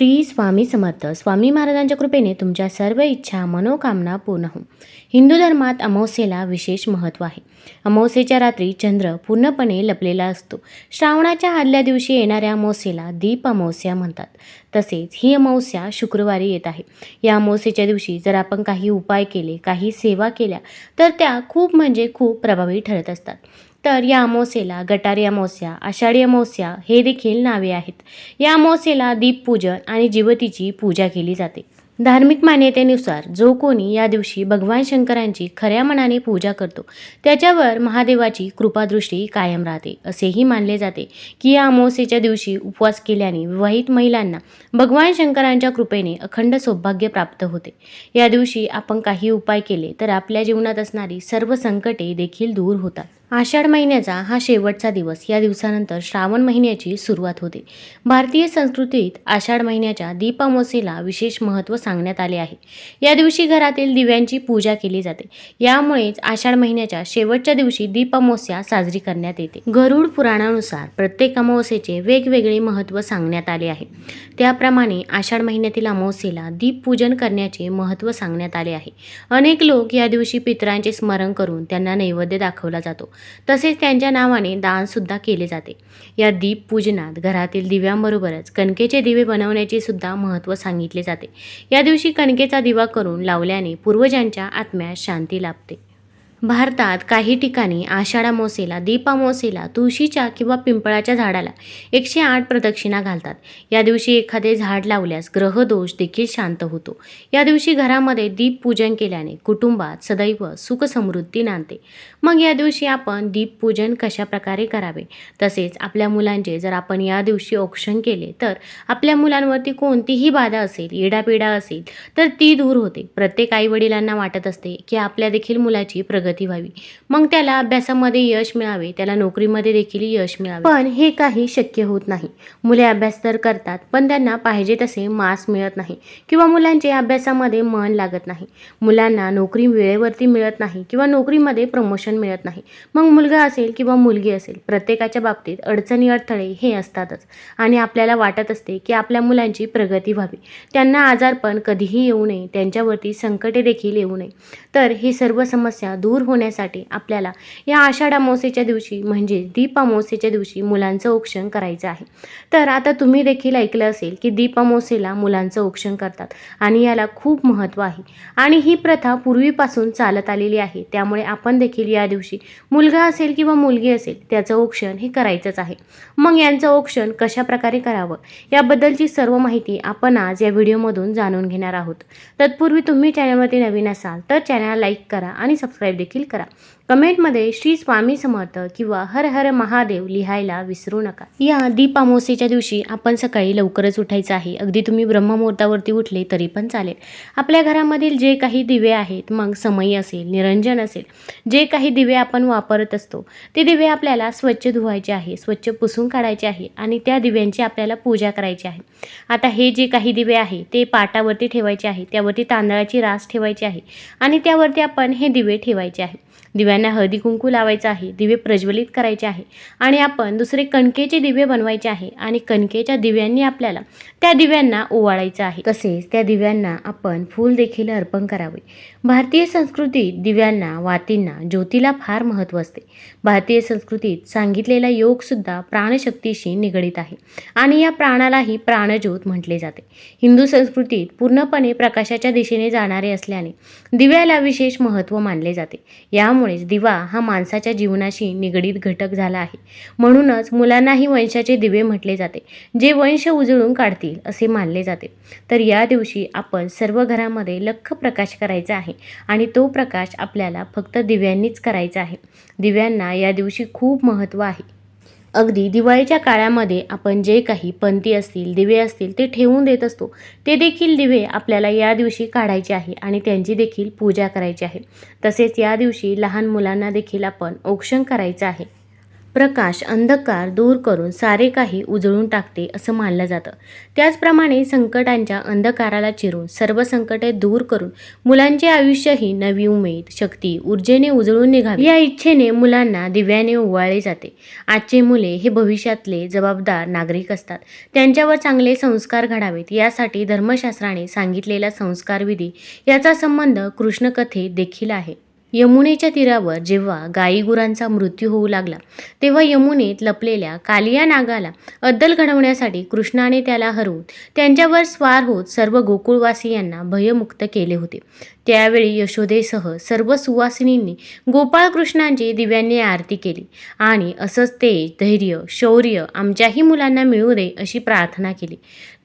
श्री स्वामी समर्थ. स्वामी महाराजांच्या कृपेने तुमच्या सर्व इच्छा मनोकामना पूर्ण हो हिंदू धर्मात अमावस्येला विशेष महत्त्व आहे. अमावस्येच्या रात्री चंद्र पूर्णपणे लपलेला असतो. श्रावणाच्या आदल्या दिवशी येणाऱ्या अमावस्येला दीप अमावस्या म्हणतात. तसेच ही अमावस्या शुक्रवारी येत आहे. या अमावस्येच्या दिवशी जर आपण काही उपाय केले काही सेवा केल्या तर त्या खूप म्हणजे खूप प्रभावी ठरत असतात. तर या अमावस्येला गटारी अमावस्या आषाढी अमावस्या हे देखील नावे आहेत. या अमावस्येला दीपपूजन आणि जीवतीची पूजा केली जाते. धार्मिक मान्यतेनुसार जो कोणी या दिवशी भगवान शंकरांची खऱ्या मनाने पूजा करतो त्याच्यावर महादेवाची कृपादृष्टी कायम राहते असेही मानले जाते की या अमावस्येच्या दिवशी उपवास केल्याने विवाहित महिलांना भगवान शंकरांच्या कृपेने अखंड सौभाग्य प्राप्त होते. या दिवशी आपण काही उपाय केले तर आपल्या जीवनात असणारी सर्व संकटे देखील दूर होतात. आषाढ महिन्याचा हा शेवटचा दिवस. या दिवसानंतर श्रावण महिन्याची सुरुवात होते. भारतीय संस्कृतीत आषाढ महिन्याच्या दीपामोसेला विशेष महत्त्व सांगण्यात आले आहे. या दिवशी घरातील दिव्यांची पूजा केली जाते. यामुळेच आषाढ महिन्याच्या शेवटच्या दिवशी दीपामोस्या साजरी करण्यात येते. गरुड पुराणानुसार प्रत्येक अमावस्येचे वेगवेगळे महत्त्व सांगण्यात आले आहे. त्याप्रमाणे आषाढ महिन्यातील अमावस्येला दीपपूजन करण्याचे महत्त्व सांगण्यात आले आहे. अनेक लोक या दिवशी पितरांचे स्मरण करून त्यांना नैवेद्य दाखवला जातो. तसेच त्यांच्या नावाने दानसुद्धा केले जाते. या दीप पूजनात घरातील दिव्यांबरोबरच कणकेचे दिवे बनवण्याचे सुद्धा महत्त्व सांगितले जाते. या दिवशी कणकेचा दिवा करून लावल्याने पूर्वजांच्या आत्म्यास शांती लाभते. भारतात काही ठिकाणी आषाढ अमावस्येला दीपामोसेला तुळशीच्या किंवा पिंपळाच्या झाडाला एकशे आठ प्रदक्षिणा घालतात. या दिवशी एखादे झाड लावल्यास ग्रहदोष देखील शांत होतो. या दिवशी घरामध्ये दीपपूजन केल्याने कुटुंबात सदैव सुख समृद्धी नांदते. मग या दिवशी आपण दीपपूजन कशा प्रकारे करावे? तसेच आपल्या मुलांचे जर आपण या दिवशी औक्षण केले तर आपल्या मुलांवरती कोणतीही बाधा असेल येडापिडा असेल तर ती दूर होते. प्रत्येक आईवडिलांना वाटत असते की आपल्या देखील मुलाची प्रगती व्हावी. मग त्याला अभ्यासामध्ये यश मिळावे त्याला नोकरीमध्ये देखील यश मिळावे. पण हे काही शक्य होत नाही. मुले अभ्यास तर करतात पण त्यांना पाहिजे तसे मार्क्स मिळत नाही किंवा मुलांचे अभ्यासामध्ये मन लागत नाही. मुलांना नोकरी वेळेवरती मिळत नाही किंवा नोकरीमध्ये प्रमोशन मिळत नाही. मग मुलगा असेल किंवा मुलगी असेल प्रत्येकाच्या बाबतीत अडचणी अडथळे हे असतातच. आणि आपल्याला वाटत असते की आपल्या मुलांची प्रगती व्हावी. त्यांना आजारपण कधीही येऊ नये त्यांच्यावरती संकटे देखील येऊ नये. तर ही सर्व समस्या दूर होण्यासाठी आपल्याला या आषाढ अमावस्येच्या दिवशी म्हणजे दीप अमावस्येच्या दिवशी मुलांचं औक्षण करायचं आहे. तर आता तुम्ही देखील ऐकलं असेल की दीप अमावस्येला मुलांचं औक्षण करतात आणि याला खूप महत्त्व आहे. आणि ही प्रथा पूर्वीपासून चालत आलेली आहे. त्यामुळे आपण देखील या दिवशी मुलगा असेल किंवा मुलगी असेल त्याचं औक्षण हे करायचंच आहे. मग यांचं औक्षण कशाप्रकारे करावं? याबद्दलची सर्व माहिती आपण आज या व्हिडिओमधून जाणून घेणार आहोत. तत्पूर्वी तुम्ही चॅनलवरती नवीन असाल तर चॅनल लाईक करा आणि सबस्क्राईब देखील देखील करा. कमेंटमध्ये श्री स्वामी समर्थ किंवा हर हर महादेव लिहायला विसरू नका. या दीप अमावस्येच्या दिवशी आपण सकाळी लवकरच उठायचं आहे. अगदी तुम्ही ब्रह्ममुहूर्तावरती उठले तरी पण चालेल. आपल्या घरामधील जे काही दिवे आहेत मग समई असेल निरंजन असेल जे काही दिवे आपण वापरत असतो ते दिवे आपल्याला स्वच्छ धुवायचे आहे स्वच्छ पुसून काढायचे आहे आणि त्या दिव्यांची आपल्याला पूजा करायची आहे. आता हे जे काही दिवे आहे ते पाटावरती ठेवायचे आहे त्यावरती तांदळाची रास ठेवायची आहे आणि त्यावरती आपण हे दिवे ठेवायचे आहे. दिव्यांना हळदी कुंकू लावायचं आहे दिवे प्रज्वलित करायचे आहे आणि आपण दुसरे कणकेचे दिवे बनवायचे आहे आणि कणकेच्या दिव्यांनी आपल्याला त्या दिव्यांना ओवाळायचं आहे. तसेच त्या दिव्यांना आपण फूल देखील अर्पण करावे. भारतीय संस्कृतीत दिव्यांना वातींना ज्योतीला फार महत्त्व असते. भारतीय संस्कृतीत सांगितलेला योगसुद्धा प्राणशक्तीशी निगडीत आहे आणि या प्राणालाही प्राणज्योत म्हटले जाते. हिंदू संस्कृतीत पूर्णपणे प्रकाशाच्या दिशेने जाणारे असल्याने दिव्याला विशेष महत्त्व मानले जाते. यामुळेच दिवा हा माणसाच्या जीवनाशी निगडीत घटक झाला आहे. म्हणूनच मुलांनाही वंशाचे दिवे म्हटले जाते जे वंश उजळून काढतील. असे मानले जाते. तर या दिवशी आपण सर्व घरामध्ये लख प्रकाश करायचा आहे आणि तो प्रकाश आपल्याला फक्त दिव्यांनीच करायचा आहे. दिव्यांना या दिवशी खूप महत्त्व आहे. अगदी दिवाळीच्या काळामध्ये आपण जे काही पंती असतील दिवे असतील ते ठेवून देत असतो. ते देखील दिवे आपल्याला या दिवशी काढायचे आहे आणि त्यांची देखील पूजा करायची आहे. तसेच या दिवशी लहान मुलांना देखील आपण औक्षण करायचं आहे. प्रकाश अंधकार दूर करून सारे काही उजळून टाकते असं मानलं जातं. त्याचप्रमाणे संकटांच्या अंधकाराला चिरून सर्व संकटे दूर करून मुलांचे आयुष्यही नवी उमेद शक्ती ऊर्जेने उजळून निघावी. या इच्छेने मुलांना दिव्याने ओवाळले जाते. आजचे मुले हे भविष्यातले जबाबदार नागरिक असतात. त्यांच्यावर चांगले संस्कार घडावेत यासाठी धर्मशास्त्राने सांगितलेला संस्कारविधी याचा संबंध कृष्णकथेत देखील आहे. यमुनेच्या तीरावर जेव्हा गाई गुरांचा मृत्यू होऊ लागला तेव्हा यमुनेत लपलेल्या कालिया नागाला अद्दल घडवण्यासाठी कृष्णाने त्याला हरवून त्यांच्यावर स्वार होत सर्व गोकुळवासियांना भयमुक्त केले होते. त्यावेळी यशोदेसह सर्व सुवासिनींनी गोपाळकृष्णांची दिव्यांनी आरती केली. आणि असंच तेज धैर्य शौर्य आमच्याही मुलांना मिळू दे अशी प्रार्थना केली.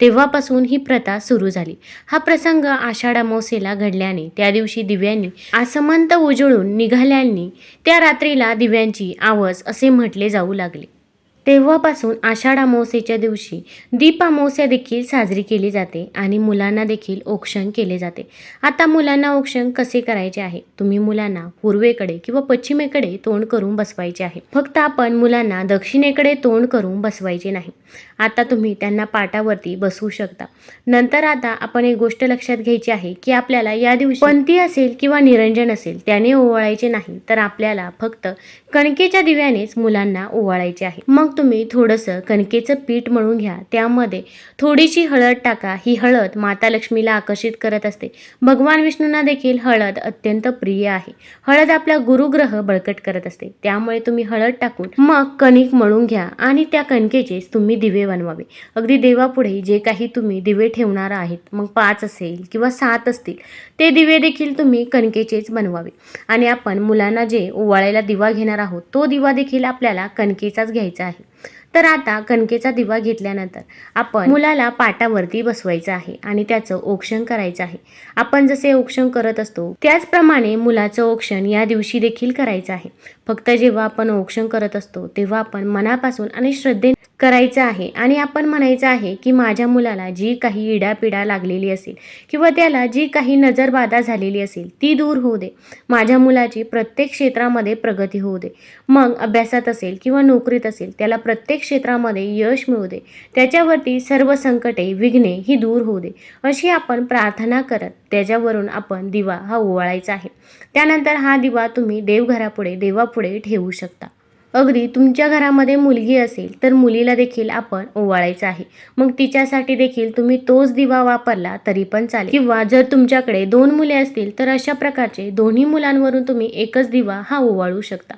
तेव्हापासून ही प्रथा सुरू झाली. हा प्रसंग आषाढ अमावसेला घडल्याने त्या दिवशी दिव्यांनी आसमंत उजळून निघाल्यांनी त्या रात्रीला दिव्यांची आवाज असे म्हटले जाऊ लागले. तेव्हापासून आषाढ अमावस्येच्या दिवशी दीप अमावस्या देखील साजरी केली जाते आणि मुलांना देखील औक्षण केले जाते. आता मुलांना औक्षण कसे करायचे आहे? तुम्ही मुलांना पूर्वेकडे किंवा पश्चिमेकडे तोंड करून बसवायचे आहे. फक्त आपण मुलांना दक्षिणेकडे तोंड करून बसवायचे नाही. आता तुम्ही त्यांना पाटावरती बसवू शकता. नंतर आता आपण एक गोष्ट लक्षात घ्यायची आहे की आपल्याला या दिवशी पंथी असेल किंवा निरंजन असेल त्याने ओवाळायचे नाही तर आपल्याला फक्त कणकेच्या दिव्यानेच मुलांना ओवाळायचे आहे. मग तुम्ही थोडंसं कणकेचं पीठ मळून घ्या. त्यामध्ये थोडीशी हळद टाका. ही हळद माता लक्ष्मीला आकर्षित करत असते. भगवान विष्णूंना देखील हळद अत्यंत प्रिय आहे. हळद आपला गुरुग्रह बळकट करत असते. त्यामुळे तुम्ही हळद टाकून मग कणिक मळून घ्या आणि त्या कणकेचेच तुम्ही दिवे बनवावे. अगदी देवापुढे जे काही तुम्ही दिवे ठेवणार आहेत मग पाच असेल किंवा सात असतील ते दिवे देखील तुम्ही कणकेचेच बनवावे. आणि आपण मुलांना जे ओवाळायला दिवा घेणार आहोत तो दिवा देखील आपल्याला कणकेचाच घ्यायचा आहे. तर आता कणकेचा दिवा घेतल्यानंतर आपण मुलाला पाटावरती बसवायचं आहे आणि त्याचं औक्षण करायचं आहे. आपण जसे औक्षण करत असतो त्याचप्रमाणे मुलाचं औक्षण या दिवशी देखील करायचं आहे. फक्त जेव्हा आपण औक्षण करत असतो तेव्हा आपण मनापासून आणि श्रद्धे करायचं आहे. आणि आपण म्हणायचं आहे की माझ्या मुलाला जी काही इडापिडा लागलेली असेल किंवा त्याला जी काही नजरबाधा झालेली असेल ती दूर होऊ दे. माझ्या मुलाची प्रत्येक क्षेत्रामध्ये प्रगती होऊ दे. मग अभ्यासात असेल किंवा नोकरीत असेल त्याला प्रत्येक क्षेत्रामध्ये यश मिळू दे. त्याच्यावरती सर्व संकटे विघ्ने ही दूर होऊ दे. अशी आपण प्रार्थना करत त्याच्यावरून आपण दिवा हा ओवाळायचा आहे. त्यानंतर हा दिवा तुम्ही देवघरापुढे देवापुढे ठेवू शकता. अगदी तुमच्या घरामध्ये मुलगी असेल तर मुलीला देखील आपण ओवाळायचं आहे. मग तिच्यासाठी देखील तुम्ही तोच दिवा वापरला तरी पण चालेल. किंवा जर तुमच्याकडे दोन मुले असतील तर अशा प्रकारचे दोन्ही मुलांवरून तुम्ही एकच दिवा हा ओवाळू शकता.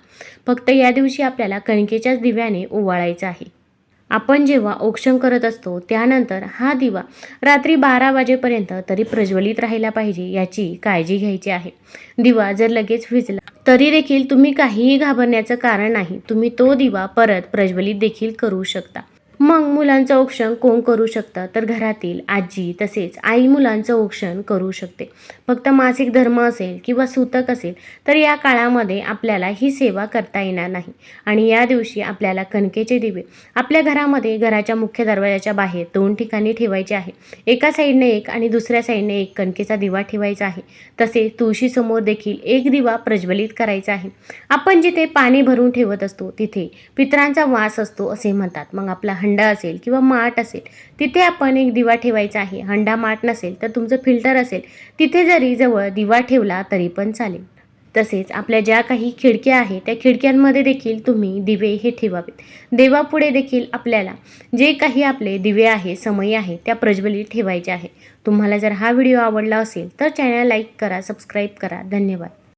फक्त या दिवशी आपल्याला कणकेच्याच दिव्याने ओवाळायचं आहे. आपण जेव्हा औक्षण करत असतो त्यानंतर हा दिवा रात्री बारा वाजेपर्यंत तरी प्रज्वलित राहिला पाहिजे याची काळजी घ्यायची आहे. दिवा जर लगेच विजला तरी देखील तुम्ही काहीही घाबरण्याचं कारण नाही. तुम्ही तो दिवा परत प्रज्वलित देखील करू शकता. मग मुलांचं औक्षण कोण करू शकतं? तर घरातील आजी तसेच आई मुलांचं औक्षण करू शकते. फक्त मासिक धर्म असेल किंवा सूतक असेल तर या काळामध्ये आपल्याला ही सेवा करता येणार नाही. आणि या दिवशी आपल्याला कणकेचे दिवे आपल्या घरामध्ये घराच्या मुख्य दरवाजाच्या बाहेर दोन ठिकाणी ठेवायचे आहे. एका साईडने एक आणि दुसऱ्या साईडने एक कणकेचा दिवा ठेवायचा आहे. तसेच तुळशीसमोर देखील एक दिवा प्रज्वलित करायचा आहे. आपण जिथे पाणी भरून ठेवत असतो तिथे पितरांचा वास असतो असे म्हणतात. मग आपला हंडा असेल किंवा माठ असेल तिथे आपण एक दिवा ठेवायचा आहे. हंडा माठ नसेल तर तुमचं फिल्टर असेल तिथे जरी जवळ दिवा ठेवला तरी पण चालेल. तसेच आपल्या ज्या काही खिडक्या आहेत त्या खिडक्यांमध्ये देखील तुम्ही दिवे हे ठेवावेत. देवापुढे देखील आपल्याला जे काही आपले दिवे आहे समय आहे त्या प्रज्वलित ठेवायचे आहे तुम्हाला जर हा व्हिडिओ आवडला असेल तर चॅनल लाईक करा सबस्क्राईब करा. धन्यवाद.